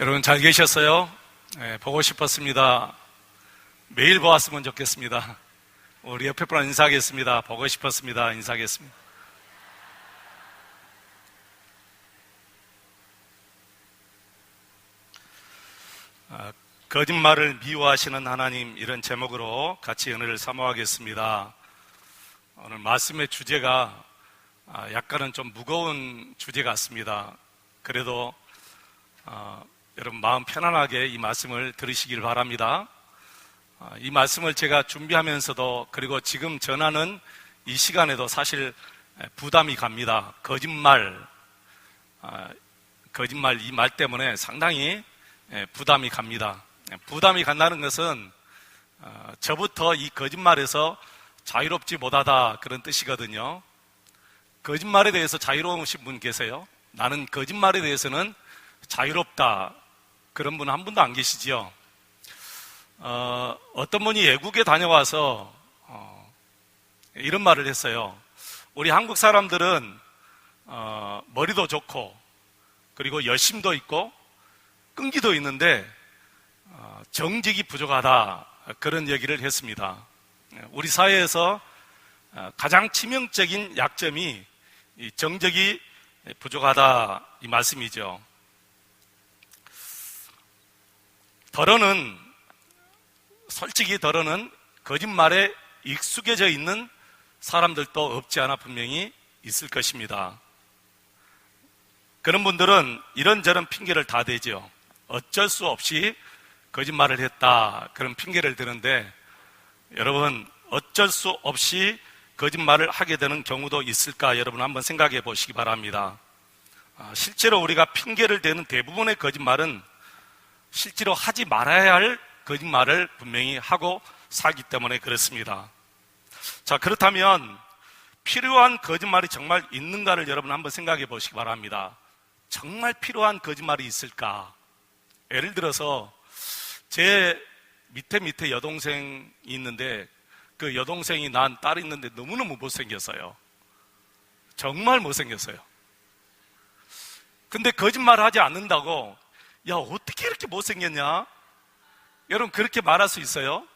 여러분 잘 계셨어요? 네, 보고 싶었습니다. 매일 보았으면 좋겠습니다. 우리 옆에 분 인사하겠습니다. 보고 싶었습니다. 인사하겠습니다. 아, 거짓말을 미워하시는 하나님 이런 제목으로 같이 은혜를 사모하겠습니다. 오늘 말씀의 주제가 아, 약간은 좀 무거운 주제 같습니다. 그래도 어, 여러분 마음 편안하게 이 말씀을 들으시길 바랍니다. 어, 이 말씀을 제가 준비하면서도 그리고 지금 전하는 이 시간에도 사실 부담이 갑니다. 거짓말, 어, 거짓말 이 말 때문에 상당히 부담이 갑니다. 부담이 간다는 것은 어, 저부터 이 거짓말에서 자유롭지 못하다 그런 뜻이거든요. 거짓말에 대해서 자유로우신 분 계세요? 나는 거짓말에 대해서는 자유롭다. 그런 분 한 분도 안 계시지요? 어, 떤 분이 외국에 다녀와서 어, 이런 말을 했어요. 우리 한국 사람들은 어, 머리도 좋고 그리고 열심도 있고 끈기도 있는데 어, 정직이 부족하다 그런 얘기를 했습니다. 우리 사회에서 어, 가장 치명적인 약점이 정적이 부족하다 이 말씀이죠. 더러는 솔직히 더러는 거짓말에 익숙해져 있는 사람들도 없지 않아 분명히 있을 것입니다. 그런 분들은 이런저런 핑계를 다 대죠. 어쩔 수 없이 거짓말을 했다. 그런 핑계를 드는데 여러분 어쩔 수 없이 거짓말을 하게 되는 경우도 있을까 여러분 한번 생각해 보시기 바랍니다. 아, 실제로 우리가 핑계를 대는 대부분의 거짓말은 실제로 하지 말아야 할 거짓말을 분명히 하고 살기 때문에 그렇습니다. 자, 그렇다면 필요한 거짓말이 정말 있는가를 여러분 한번 생각해 보시기 바랍니다. 정말 필요한 거짓말이 있을까? 예를 들어서 제 밑에 밑에 여동생이 있는데 그 여동생이 난 딸이 있는데 너무너무 못생겼어요. 정말 못생겼어요. 근데 거짓말 하지 않는다고, 야, 어떻게 이렇게 못생겼냐? 여러분, 그렇게 말할 수 있어요?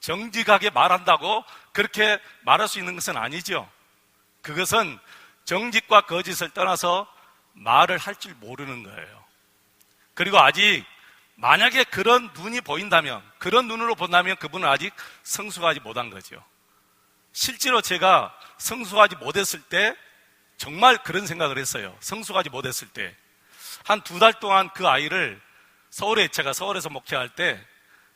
정직하게 말한다고 그렇게 말할 수 있는 것은 아니죠. 그것은 정직과 거짓을 떠나서 말을 할 줄 모르는 거예요. 그리고 아직 만약에 그런 눈이 보인다면, 그런 눈으로 본다면 그분은 아직 성숙하지 못한 거죠. 실제로 제가 성숙하지 못했을 때 정말 그런 생각을 했어요. 성숙하지 못했을 때. 한 두 달 동안 그 아이를 서울에 제가 서울에서 목회할 때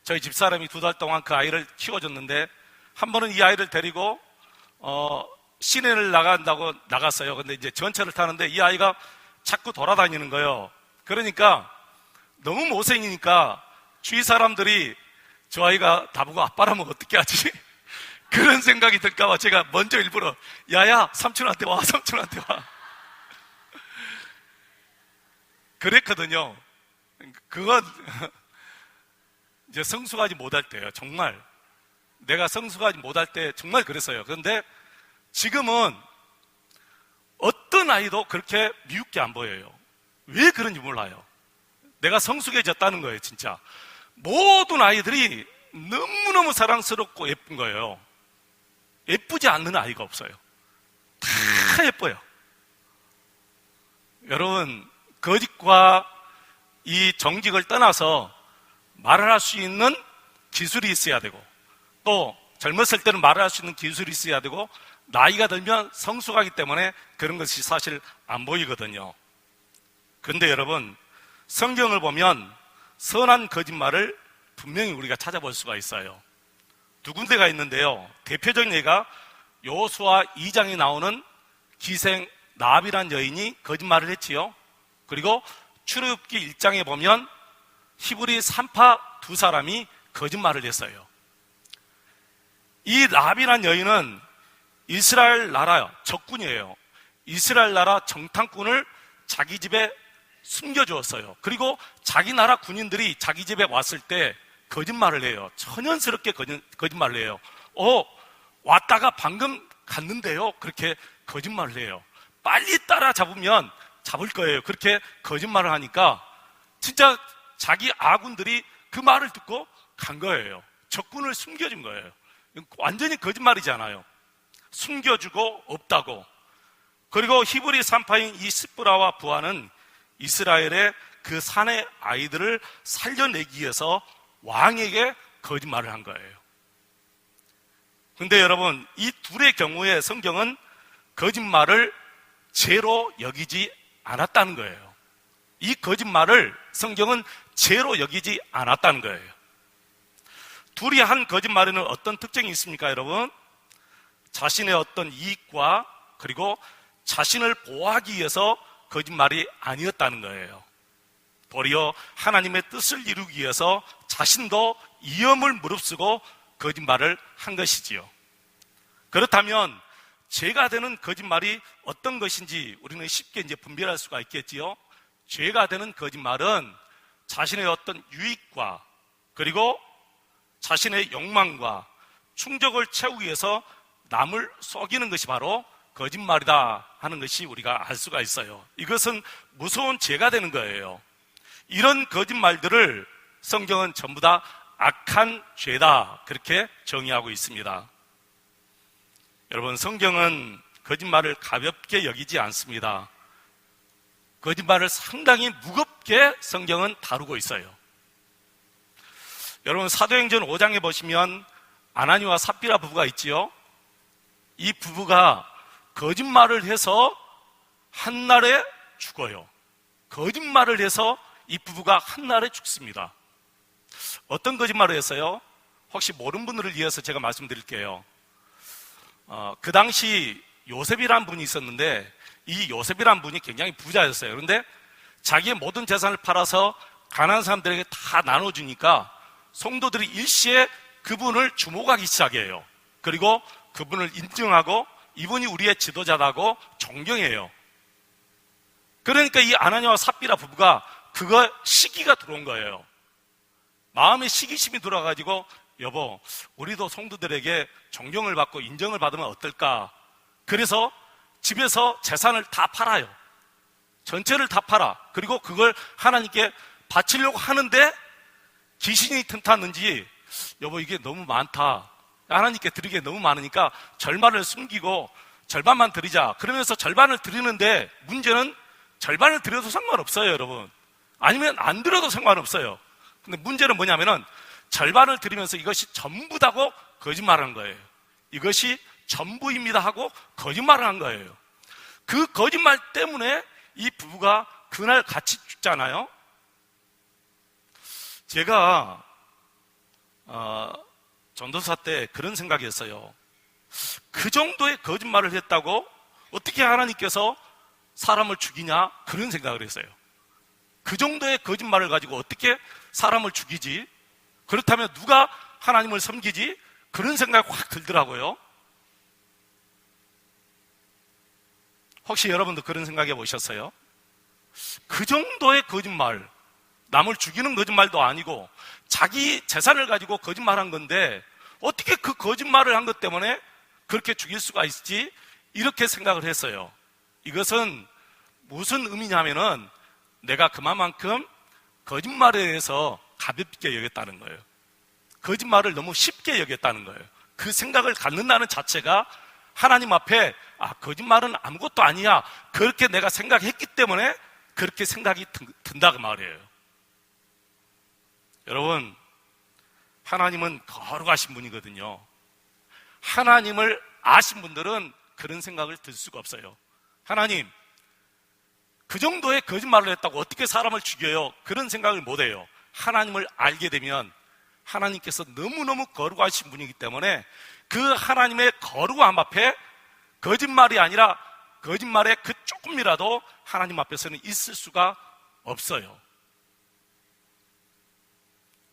저희 집사람이 두 달 동안 그 아이를 키워줬는데 한 번은 이 아이를 데리고 어, 시내를 나간다고 나갔어요. 근데 이제 전철을 타는데 이 아이가 자꾸 돌아다니는 거예요. 그러니까 너무 못생기니까 주위 사람들이 저 아이가 다보고 아빠라면 어떻게 하지? 그런 생각이 들까봐 제가 먼저 일부러 야야 삼촌한테 와 삼촌한테 와 그랬거든요. 그건 이제 성숙하지 못할 때예요. 정말 내가 성숙하지 못할 때 정말 그랬어요. 그런데 지금은 어떤 아이도 그렇게 미흡게 안 보여요. 왜 그런지 몰라요. 내가 성숙해졌다는 거예요, 진짜. 모든 아이들이 너무너무 사랑스럽고 예쁜 거예요. 예쁘지 않는 아이가 없어요. 다 예뻐요. 여러분, 거짓과 이 정직을 떠나서 말을 할 수 있는 기술이 있어야 되고, 또 젊었을 때는 말을 할 수 있는 기술이 있어야 되고, 나이가 들면 성숙하기 때문에 그런 것이 사실 안 보이거든요. 그런데 여러분, 성경을 보면 선한 거짓말을 분명히 우리가 찾아볼 수가 있어요. 두 군데가 있는데요. 대표적인 예가 요수와 2장에 나오는 기생 나비란 여인이 거짓말을 했지요. 그리고 출애굽기 1장에 보면 히브리 산파 두 사람이 거짓말을 했어요. 이 나비란 여인은 이스라엘 나라 적군이에요. 이스라엘 나라 정탐꾼을 자기 집에 숨겨주었어요. 그리고 자기 나라 군인들이 자기 집에 왔을 때 거짓말을 해요. 천연스럽게 거짓 말을 해요. 어, 왔다가 방금 갔는데요. 그렇게 거짓말을 해요. 빨리 따라잡으면 잡을 거예요. 그렇게 거짓말을 하니까 진짜 자기 아군들이 그 말을 듣고 간 거예요. 적군을 숨겨준 거예요. 완전히 거짓말이잖아요. 숨겨주고 없다고. 그리고 히브리 산파인 이 스프라와 부하는 이스라엘의 그 산의 아이들을 살려내기 위해서 왕에게 거짓말을 한 거예요. 근데 여러분, 이 둘의 경우에 성경은 거짓말을 죄로 여기지 않았다는 거예요. 이 거짓말을 성경은 죄로 여기지 않았다는 거예요. 둘이 한 거짓말에는 어떤 특징이 있습니까, 여러분? 자신의 어떤 이익과 그리고 자신을 보호하기 위해서 거짓말이 아니었다는 거예요. 도리어 하나님의 뜻을 이루기 위해서 자신도 위험을 무릅쓰고 거짓말을 한 것이지요. 그렇다면 죄가 되는 거짓말이 어떤 것인지 우리는 쉽게 이제 분별할 수가 있겠지요. 죄가 되는 거짓말은 자신의 어떤 유익과 그리고 자신의 욕망과 충족을 채우기 위해서 남을 속이는 것이 바로 거짓말이다 하는 것이 우리가 알 수가 있어요. 이것은 무서운 죄가 되는 거예요. 이런 거짓말들을 성경은 전부 다 악한 죄다 그렇게 정의하고 있습니다. 여러분 성경은 거짓말을 가볍게 여기지 않습니다. 거짓말을 상당히 무겁게 성경은 다루고 있어요. 여러분 사도행전 5장에 보시면 아나니와 삽비라 부부가 있지요. 이 부부가 거짓말을 해서 한날에 죽어요. 거짓말을 해서 이 부부가 한날에 죽습니다. 어떤 거짓말을 했어요? 혹시 모르는 분들을 위해서 제가 말씀드릴게요. 어, 그 당시 요셉이란 분이 있었는데 이 요셉이란 분이 굉장히 부자였어요. 그런데 자기의 모든 재산을 팔아서 가난한 사람들에게 다 나눠주니까 성도들이 일시에 그분을 주목하기 시작해요. 그리고 그분을 인정하고 이분이 우리의 지도자라고 존경해요. 그러니까 이 아나니와 삽비라 부부가 그거 시기가 들어온 거예요. 마음에 시기심이 들어가지고 여보, 우리도 성도들에게 존경을 받고 인정을 받으면 어떨까? 그래서 집에서 재산을 다 팔아요. 전체를 다 팔아. 그리고 그걸 하나님께 바치려고 하는데 귀신이 틈탔는지 여보 이게 너무 많다. 하나님께 드리게 너무 많으니까 절반을 숨기고 절반만 드리자. 그러면서 절반을 드리는데 문제는 절반을 드려도 상관없어요, 여러분. 아니면 안 드려도 상관없어요. 근데 문제는 뭐냐면은 절반을 드리면서 이것이 전부다고 거짓말한 거예요. 이것이 전부입니다 하고 거짓말을 한 거예요. 그 거짓말 때문에 이 부부가 그날 같이 죽잖아요. 제가 어, 전도사 때 그런 생각이었어요. 그 정도의 거짓말을 했다고 어떻게 하나님께서 사람을 죽이냐 그런 생각을 했어요. 그 정도의 거짓말을 가지고 어떻게 사람을 죽이지? 그렇다면 누가 하나님을 섬기지? 그런 생각이 확 들더라고요. 혹시 여러분도 그런 생각해 보셨어요? 그 정도의 거짓말, 남을 죽이는 거짓말도 아니고 자기 재산을 가지고 거짓말한 건데 어떻게 그 거짓말을 한 것 때문에 그렇게 죽일 수가 있지? 이렇게 생각을 했어요. 이것은 무슨 의미냐면은 내가 그만큼 거짓말에 대해서 가볍게 여겼다는 거예요. 거짓말을 너무 쉽게 여겼다는 거예요. 그 생각을 갖는다는 자체가 하나님 앞에 아 거짓말은 아무것도 아니야 그렇게 내가 생각했기 때문에 그렇게 생각이 든다 그 말이에요. 여러분 하나님은 거룩하신 분이거든요. 하나님을 아신 분들은 그런 생각을 들 수가 없어요. 하나님 그 정도의 거짓말을 했다고 어떻게 사람을 죽여요? 그런 생각을 못 해요. 하나님을 알게 되면 하나님께서 너무너무 거룩하신 분이기 때문에 그 하나님의 거룩함 앞에 거짓말이 아니라 거짓말에 그 조금이라도 하나님 앞에서는 있을 수가 없어요.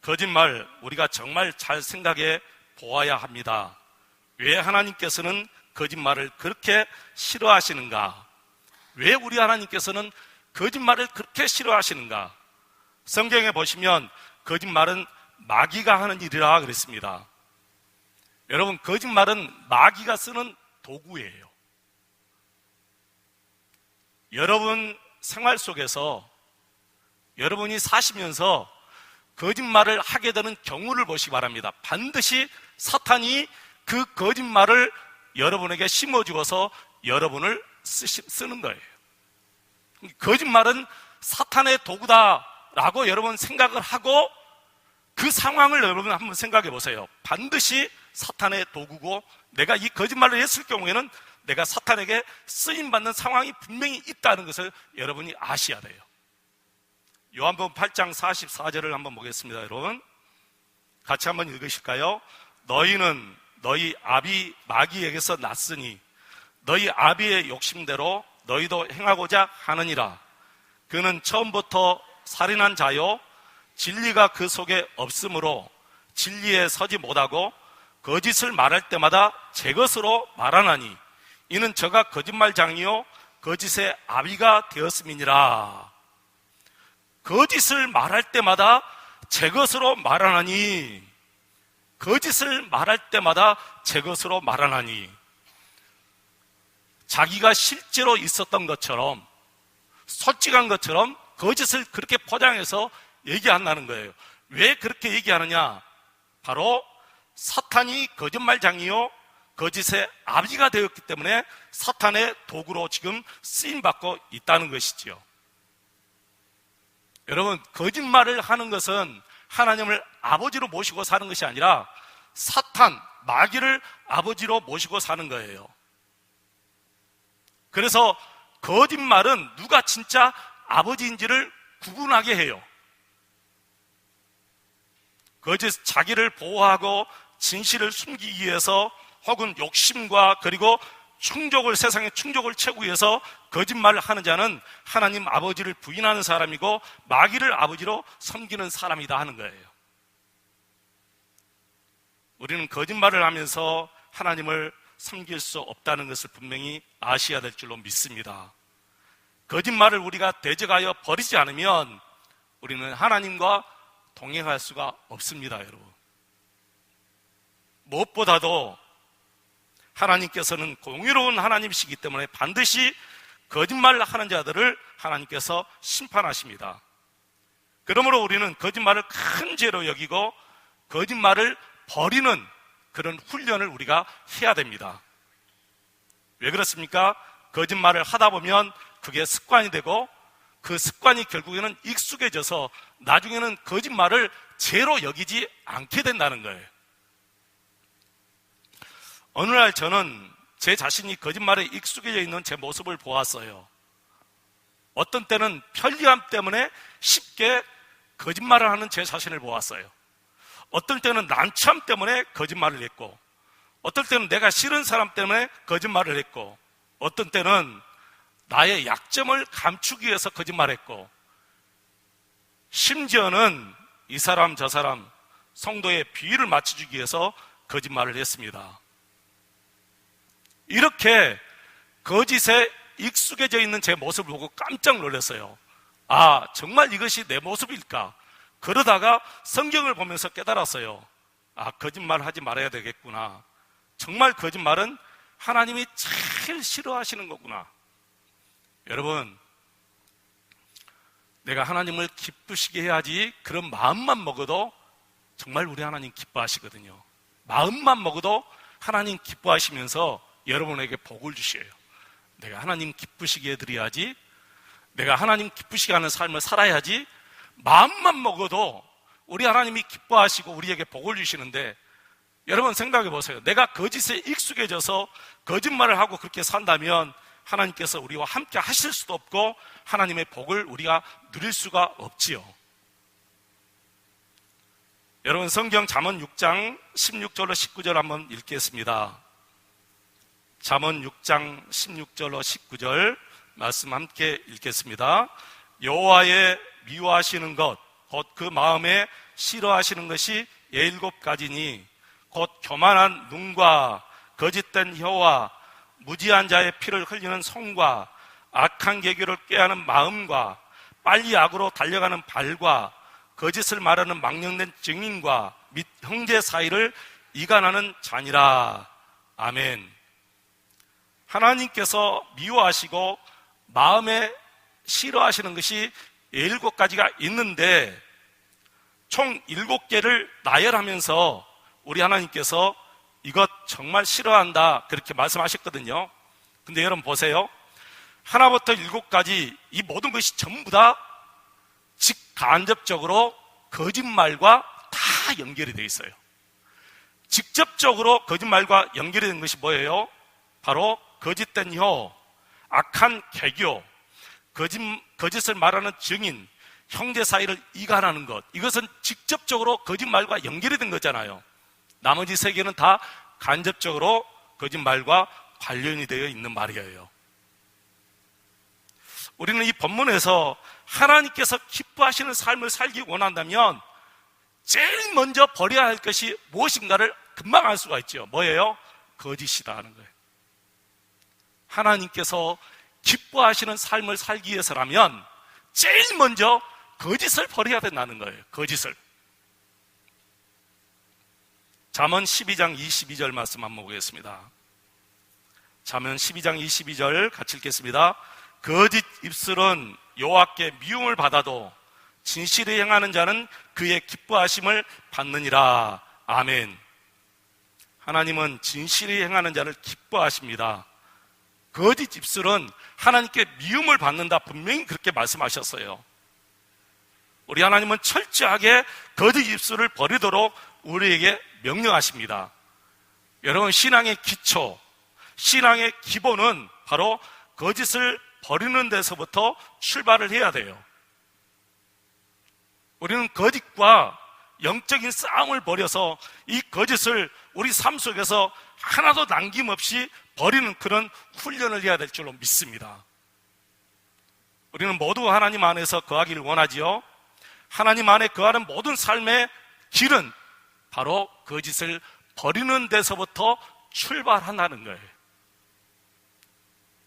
거짓말 우리가 정말 잘 생각해 보아야 합니다. 왜 하나님께서는 거짓말을 그렇게 싫어하시는가? 왜 우리 하나님께서는 거짓말을 그렇게 싫어하시는가? 성경에 보시면 거짓말은 마귀가 하는 일이라 그랬습니다. 여러분, 거짓말은 마귀가 쓰는 도구예요. 여러분 생활 속에서 여러분이 사시면서 거짓말을 하게 되는 경우를 보시기 바랍니다. 반드시 사탄이 그 거짓말을 여러분에게 심어주어서 여러분을 쓰시, 쓰는 거예요. 거짓말은 사탄의 도구다라고 여러분 생각을 하고 그 상황을 여러분 한번 생각해 보세요. 반드시 사탄의 도구고 내가 이 거짓말을 했을 경우에는 내가 사탄에게 쓰임 받는 상황이 분명히 있다는 것을 여러분이 아셔야 돼요. 요한복음 8장 44절을 한번 보겠습니다, 여러분. 같이 한번 읽으실까요? 너희는 너희 아비 마귀에게서 났으니 너희 아비의 욕심대로 너희도 행하고자 하느니라. 그는 처음부터 살인한 자요 진리가 그 속에 없으므로 진리에 서지 못하고 거짓을 말할 때마다 제 것으로 말하나니 이는 저가 거짓말장이요 거짓의 아비가 되었음이니라. 거짓을 말할 때마다 제 것으로 말하나니 거짓을 말할 때마다 제 것으로 말하나니 자기가 실제로 있었던 것처럼 솔직한 것처럼 거짓을 그렇게 포장해서 얘기한다는 거예요. 왜 그렇게 얘기하느냐? 바로 사탄이 거짓말장이요 거짓의 아비가 되었기 때문에 사탄의 도구로 지금 쓰임 받고 있다는 것이지요. 여러분, 거짓말을 하는 것은 하나님을 아버지로 모시고 사는 것이 아니라 사탄, 마귀를 아버지로 모시고 사는 거예요. 그래서 거짓말은 누가 진짜 아버지인지를 구분하게 해요. 거짓 자기를 보호하고 진실을 숨기기 위해서 혹은 욕심과 그리고 충족을 세상의 충족을 채우기 위해서 거짓말을 하는 자는 하나님 아버지를 부인하는 사람이고 마귀를 아버지로 섬기는 사람이다 하는 거예요. 우리는 거짓말을 하면서 하나님을 섬길 수 없다는 것을 분명히 아셔야 될 줄로 믿습니다. 거짓말을 우리가 대적하여 버리지 않으면 우리는 하나님과 동행할 수가 없습니다, 여러분. 무엇보다도 하나님께서는 공의로운 하나님이시기 때문에 반드시 거짓말을 하는 자들을 하나님께서 심판하십니다. 그러므로 우리는 거짓말을 큰 죄로 여기고 거짓말을 버리는 그런 훈련을 우리가 해야 됩니다. 왜 그렇습니까? 거짓말을 하다 보면 그게 습관이 되고 그 습관이 결국에는 익숙해져서 나중에는 거짓말을 죄로 여기지 않게 된다는 거예요. 어느 날 저는 제 자신이 거짓말에 익숙해져 있는 제 모습을 보았어요. 어떤 때는 편리함 때문에 쉽게 거짓말을 하는 제 자신을 보았어요. 어떤 때는 난참 때문에 거짓말을 했고, 어떤 때는 내가 싫은 사람 때문에 거짓말을 했고, 어떤 때는 나의 약점을 감추기 위해서 거짓말했고, 심지어는 이 사람 저 사람 성도의 비위를 맞춰주기 위해서 거짓말을 했습니다. 이렇게 거짓에 익숙해져 있는 제 모습을 보고 깜짝 놀랐어요. 아, 정말 이것이 내 모습일까? 그러다가 성경을 보면서 깨달았어요. 아, 거짓말 하지 말아야 되겠구나. 정말 거짓말은 하나님이 제일 싫어하시는 거구나. 여러분, 내가 하나님을 기쁘시게 해야지 그런 마음만 먹어도 정말 우리 하나님 기뻐하시거든요. 마음만 먹어도 하나님 기뻐하시면서 여러분에게 복을 주셔요. 내가 하나님 기쁘시게 해드려야지. 내가 하나님 기쁘시게 하는 삶을 살아야지. 마음만 먹어도 우리 하나님이 기뻐하시고 우리에게 복을 주시는데 여러분 생각해 보세요. 내가 거짓에 익숙해져서 거짓말을 하고 그렇게 산다면 하나님께서 우리와 함께 하실 수도 없고 하나님의 복을 우리가 누릴 수가 없지요. 여러분 성경 잠언 6장 16절로 19절 한번 읽겠습니다. 잠언 6장 16절로 19절 말씀 함께 읽겠습니다. 여호와의 미워하시는 것, 곧 그 마음에 싫어하시는 것이 예일곱 가지니 곧 교만한 눈과 거짓된 혀와 무지한 자의 피를 흘리는 손과 악한 계교를 꾀하는 마음과 빨리 악으로 달려가는 발과 거짓을 말하는 망령된 증인과 및 형제 사이를 이간하는 자니라. 아멘. 하나님께서 미워하시고 마음에 싫어하시는 것이 일곱 가지가 있는데 총 일곱 개를 나열하면서 우리 하나님께서 이것 정말 싫어한다 그렇게 말씀하셨거든요. 근데 여러분 보세요. 하나부터 일곱 가지 이 모든 것이 전부 다 직간접적으로 거짓말과 다 연결이 되어 있어요. 직접적으로 거짓말과 연결이 된 것이 뭐예요? 바로 거짓된 혀, 악한 개교, 거짓, 거짓을 말하는 증인, 형제 사이를 이간하는 것. 이것은 직접적으로 거짓말과 연결이 된 거잖아요. 나머지 세 개는 다 간접적으로 거짓말과 관련이 되어 있는 말이에요. 우리는 이 본문에서 하나님께서 기뻐하시는 삶을 살기 원한다면 제일 먼저 버려야 할 것이 무엇인가를 금방 알 수가 있죠. 뭐예요? 거짓이다 하는 거예요. 하나님께서 기뻐하시는 삶을 살기 위해서라면 제일 먼저 거짓을 버려야 된다는 거예요. 거짓을. 잠언 12장 22절 말씀 한번 보겠습니다. 잠언 12장 22절 같이 읽겠습니다. 거짓 입술은 여호와께 미움을 받아도 진실을 행하는 자는 그의 기뻐하심을 받느니라. 아멘. 하나님은 진실을 행하는 자를 기뻐하십니다. 거짓 입술은 하나님께 미움을 받는다. 분명히 그렇게 말씀하셨어요. 우리 하나님은 철저하게 거짓 입술을 버리도록 우리에게 명령하십니다. 여러분, 신앙의 기초, 신앙의 기본은 바로 거짓을 버리는 데서부터 출발을 해야 돼요. 우리는 거짓과 영적인 싸움을 벌여서 이 거짓을 우리 삶 속에서 하나도 남김없이 버리는 그런 훈련을 해야 될 줄로 믿습니다. 우리는 모두 하나님 안에서 거하기를 원하지요. 하나님 안에 거하는 모든 삶의 길은 바로 거짓을 버리는 데서부터 출발한다는 거예요.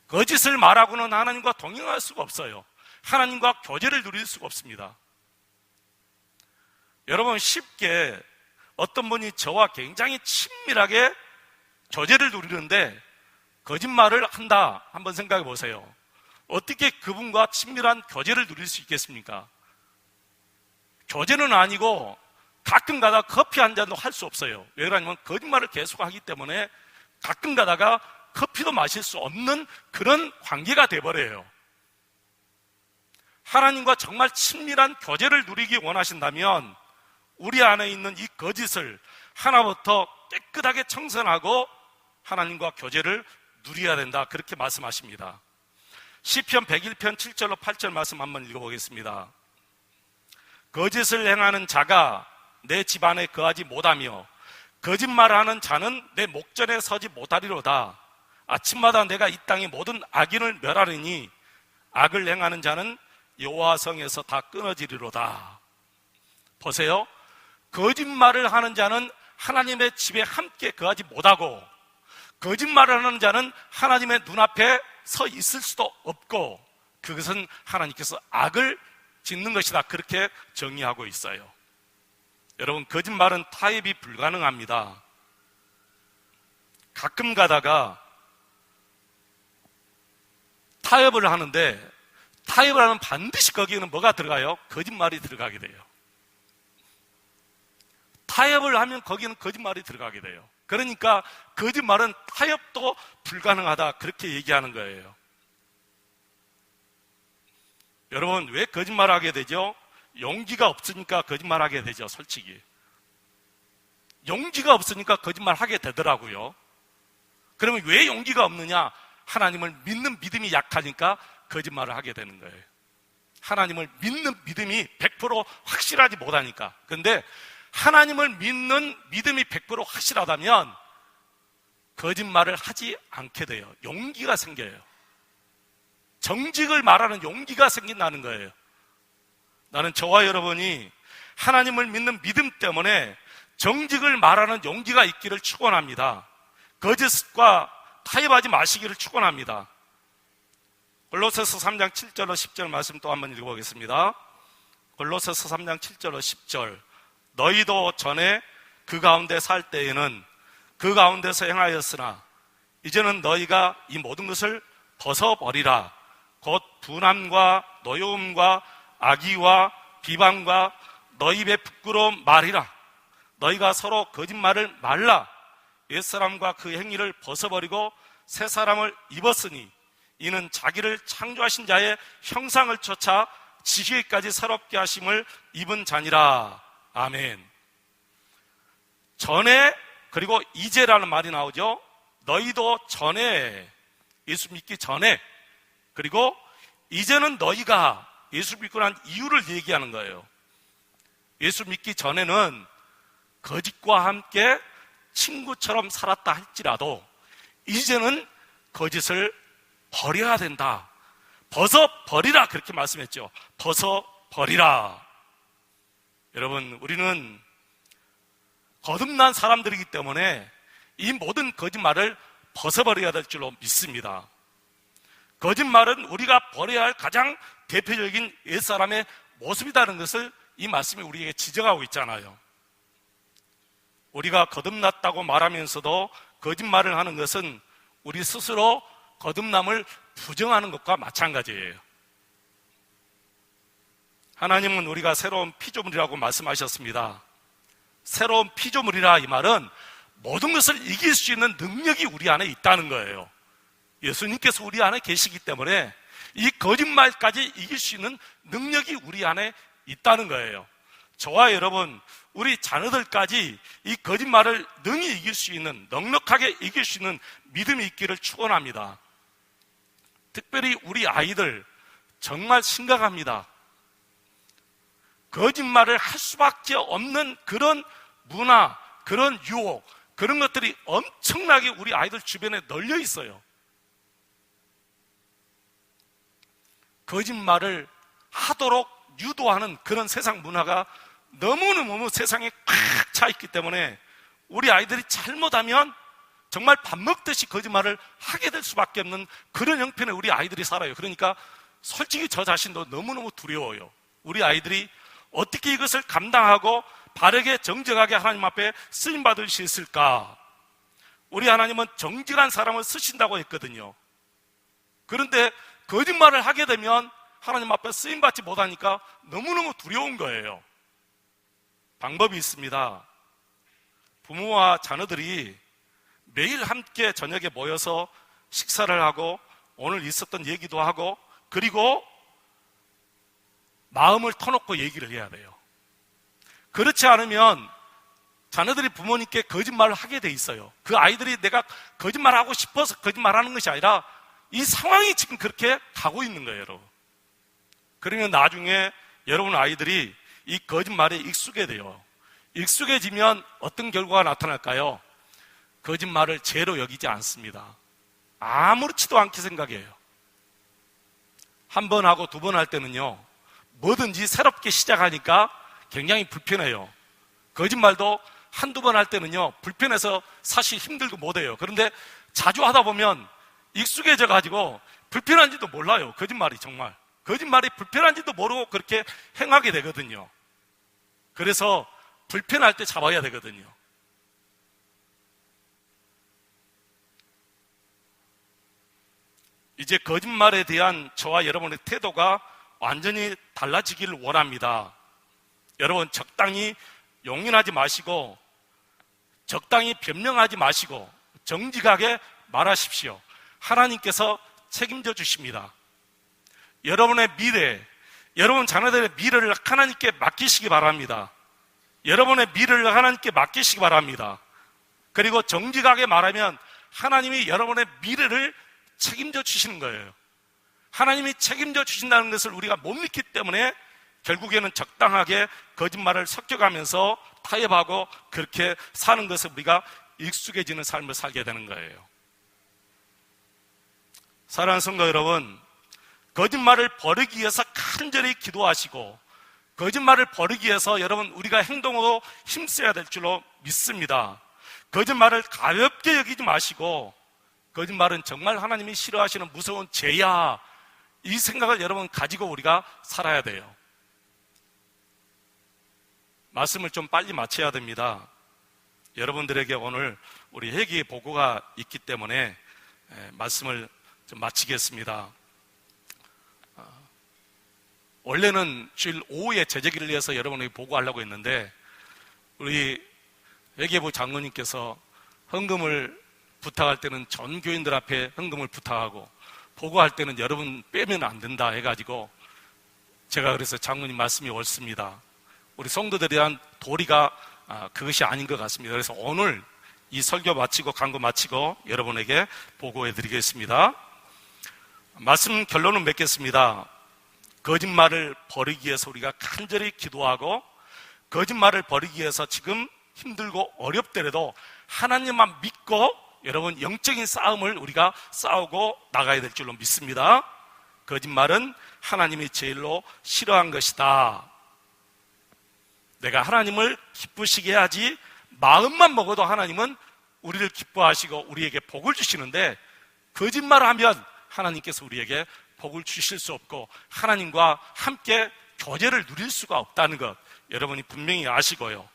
거짓을 말하고는 하나님과 동행할 수가 없어요. 하나님과 교제를 누릴 수가 없습니다. 여러분 쉽게 어떤 분이 저와 굉장히 친밀하게 교제를 누리는데 거짓말을 한다. 한번 생각해 보세요. 어떻게 그분과 친밀한 교제를 누릴 수 있겠습니까? 교제는 아니고 가끔 가다 커피 한 잔도 할 수 없어요. 왜 그러냐면 거짓말을 계속 하기 때문에 가끔 가다가 커피도 마실 수 없는 그런 관계가 돼버려요. 하나님과 정말 친밀한 교제를 누리기 원하신다면 우리 안에 있는 이 거짓을 하나부터 깨끗하게 청산하고 하나님과 교제를 누려야 된다. 그렇게 말씀하십니다. 시편 101편 7절로 8절 말씀 한번 읽어보겠습니다. 거짓을 행하는 자가 내 집안에 거하지 못하며 거짓말하는 자는 내 목전에 서지 못하리로다. 아침마다 내가 이 땅의 모든 악인을 멸하리니 악을 행하는 자는 여호와 성에서 다 끊어지리로다. 보세요. 거짓말을 하는 자는 하나님의 집에 함께 거하지 못하고 거짓말을 하는 자는 하나님의 눈앞에 서 있을 수도 없고 그것은 하나님께서 악을 짓는 것이다. 그렇게 정의하고 있어요. 여러분, 거짓말은 타협이 불가능합니다. 가끔 가다가 타협을 하는데 타협을 하면 반드시 거기에는 뭐가 들어가요? 거짓말이 들어가게 돼요. 타협을 하면 거기는 거짓말이 들어가게 돼요. 그러니까 거짓말은 타협도 불가능하다. 그렇게 얘기하는 거예요. 여러분, 왜 거짓말 하게 되죠? 용기가 없으니까 거짓말 하게 되죠, 솔직히. 용기가 없으니까 거짓말 하게 되더라고요. 그러면 왜 용기가 없느냐? 하나님을 믿는 믿음이 약하니까 거짓말을 하게 되는 거예요. 하나님을 믿는 믿음이 100% 확실하지 못하니까. 그런데 하나님을 믿는 믿음이 100% 확실하다면 거짓말을 하지 않게 돼요. 용기가 생겨요. 정직을 말하는 용기가 생긴다는 거예요. 나는 저와 여러분이 하나님을 믿는 믿음 때문에 정직을 말하는 용기가 있기를 축원합니다. 거짓과 타협하지 마시기를 축원합니다. 골로새서 3장 7절로 10절 말씀 또 한번 읽어보겠습니다. 골로새서 3장 7절로 10절 너희도 전에 그 가운데 살 때에는 그 가운데서 행하였으나 이제는 너희가 이 모든 것을 벗어버리라 곧 분함과 노여움과 악의와 비방과 너희 입의 부끄러운 말이라. 너희가 서로 거짓말을 말라. 옛사람과 그 행위를 벗어버리고 새 사람을 입었으니 이는 자기를 창조하신 자의 형상을 쫓아 지시기까지 새롭게 하심을 입은 자니라. 아멘. 전에 그리고 이제라는 말이 나오죠. 너희도 전에 예수 믿기 전에 그리고 이제는 너희가 예수 믿고 난 이유를 얘기하는 거예요. 예수 믿기 전에는 거짓과 함께 친구처럼 살았다 할지라도 이제는 거짓을 버려야 된다. 벗어 버리라 그렇게 말씀했죠. 벗어 버리라. 여러분, 우리는 거듭난 사람들이기 때문에 이 모든 거짓말을 벗어버려야 될 줄로 믿습니다. 거짓말은 우리가 버려야 할 가장 대표적인 옛사람의 모습이라는 것을 이 말씀이 우리에게 지적하고 있잖아요. 우리가 거듭났다고 말하면서도 거짓말을 하는 것은 우리 스스로 거듭남을 부정하는 것과 마찬가지예요. 하나님은 우리가 새로운 피조물이라고 말씀하셨습니다. 새로운 피조물이라 이 말은 모든 것을 이길 수 있는 능력이 우리 안에 있다는 거예요. 예수님께서 우리 안에 계시기 때문에 이 거짓말까지 이길 수 있는 능력이 우리 안에 있다는 거예요. 저와 여러분, 우리 자녀들까지 이 거짓말을 능히 이길 수 있는, 넉넉하게 이길 수 있는 믿음이 있기를 축원합니다. 특별히 우리 아이들 정말 심각합니다. 거짓말을 할 수밖에 없는 그런 문화, 그런 유혹, 그런 것들이 엄청나게 우리 아이들 주변에 널려 있어요. 거짓말을 하도록 유도하는 그런 세상 문화가 너무너무 세상에 꽉 차 있기 때문에 우리 아이들이 잘못하면 정말 밥 먹듯이 거짓말을 하게 될 수밖에 없는 그런 형편에 우리 아이들이 살아요. 그러니까 솔직히 저 자신도 너무너무 두려워요. 우리 아이들이 어떻게 이것을 감당하고 바르게 정정하게 하나님 앞에 쓰임 받을 수 있을까? 우리 하나님은 정직한 사람을 쓰신다고 했거든요. 그런데 거짓말을 하게 되면 하나님 앞에 쓰임 받지 못하니까 너무너무 두려운 거예요. 방법이 있습니다. 부모와 자녀들이 매일 함께 저녁에 모여서 식사를 하고 오늘 있었던 얘기도 하고 그리고 마음을 터놓고 얘기를 해야 돼요. 그렇지 않으면 자녀들이 부모님께 거짓말을 하게 돼 있어요. 그 아이들이 내가 거짓말하고 싶어서 거짓말하는 것이 아니라 이 상황이 지금 그렇게 가고 있는 거예요, 여러분. 그러면 나중에 여러분 아이들이 이 거짓말에 익숙해 돼요. 익숙해지면 어떤 결과가 나타날까요? 거짓말을 죄로 여기지 않습니다. 아무렇지도 않게 생각해요. 한 번 하고 두 번 할 때는요, 뭐든지 새롭게 시작하니까 굉장히 불편해요. 거짓말도 한두 번 할 때는요, 불편해서 사실 힘들고 못해요. 그런데 자주 하다 보면 익숙해져 가지고 불편한지도 몰라요. 거짓말이 정말. 거짓말이 불편한지도 모르고 그렇게 행하게 되거든요. 그래서 불편할 때 잡아야 되거든요. 이제 거짓말에 대한 저와 여러분의 태도가 완전히 달라지기를 원합니다. 여러분 적당히 용인하지 마시고 적당히 변명하지 마시고 정직하게 말하십시오. 하나님께서 책임져 주십니다. 여러분의 미래, 여러분 자녀들의 미래를 하나님께 맡기시기 바랍니다. 여러분의 미래를 하나님께 맡기시기 바랍니다. 그리고 정직하게 말하면 하나님이 여러분의 미래를 책임져 주시는 거예요. 하나님이 책임져 주신다는 것을 우리가 못 믿기 때문에 결국에는 적당하게 거짓말을 섞여가면서 타협하고 그렇게 사는 것을 우리가 익숙해지는 삶을 살게 되는 거예요. 사랑하는 성도 여러분, 거짓말을 버리기 위해서 간절히 기도하시고 거짓말을 버리기 위해서 여러분 우리가 행동으로 힘써야 될 줄로 믿습니다. 거짓말을 가볍게 여기지 마시고 거짓말은 정말 하나님이 싫어하시는 무서운 죄야. 이 생각을 여러분 가지고 우리가 살아야 돼요. 말씀을 좀 빨리 마쳐야 됩니다. 여러분들에게 오늘 우리 회기 보고가 있기 때문에 말씀을 좀 마치겠습니다. 원래는 주일 오후에 제재기를 위해서 여러분에게 보고하려고 했는데 우리 회계부 장로님께서 헌금을 부탁할 때는 전 교인들 앞에 헌금을 부탁하고 보고할 때는 여러분 빼면 안 된다 해가지고 제가 그래서 장로님 말씀이 옳습니다. 우리 성도들에 대한 도리가 아, 그것이 아닌 것 같습니다. 그래서 오늘 이 설교 마치고 강구 마치고 여러분에게 보고해 드리겠습니다. 말씀 결론은 맺겠습니다. 거짓말을 버리기 위해서 우리가 간절히 기도하고 거짓말을 버리기 위해서 지금 힘들고 어렵더라도 하나님만 믿고 여러분 영적인 싸움을 우리가 싸우고 나가야 될 줄로 믿습니다. 거짓말은 하나님이 제일로 싫어한 것이다. 내가 하나님을 기쁘시게 하지 마음만 먹어도 하나님은 우리를 기뻐하시고 우리에게 복을 주시는데 거짓말을 하면 하나님께서 우리에게 복을 주실 수 없고 하나님과 함께 교제를 누릴 수가 없다는 것 여러분이 분명히 아시고요.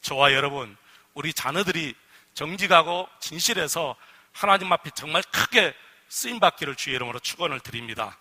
저와 여러분, 우리 자녀들이 정직하고 진실해서 하나님 앞에 정말 크게 쓰임 받기를 주의 이름으로 축원을 드립니다.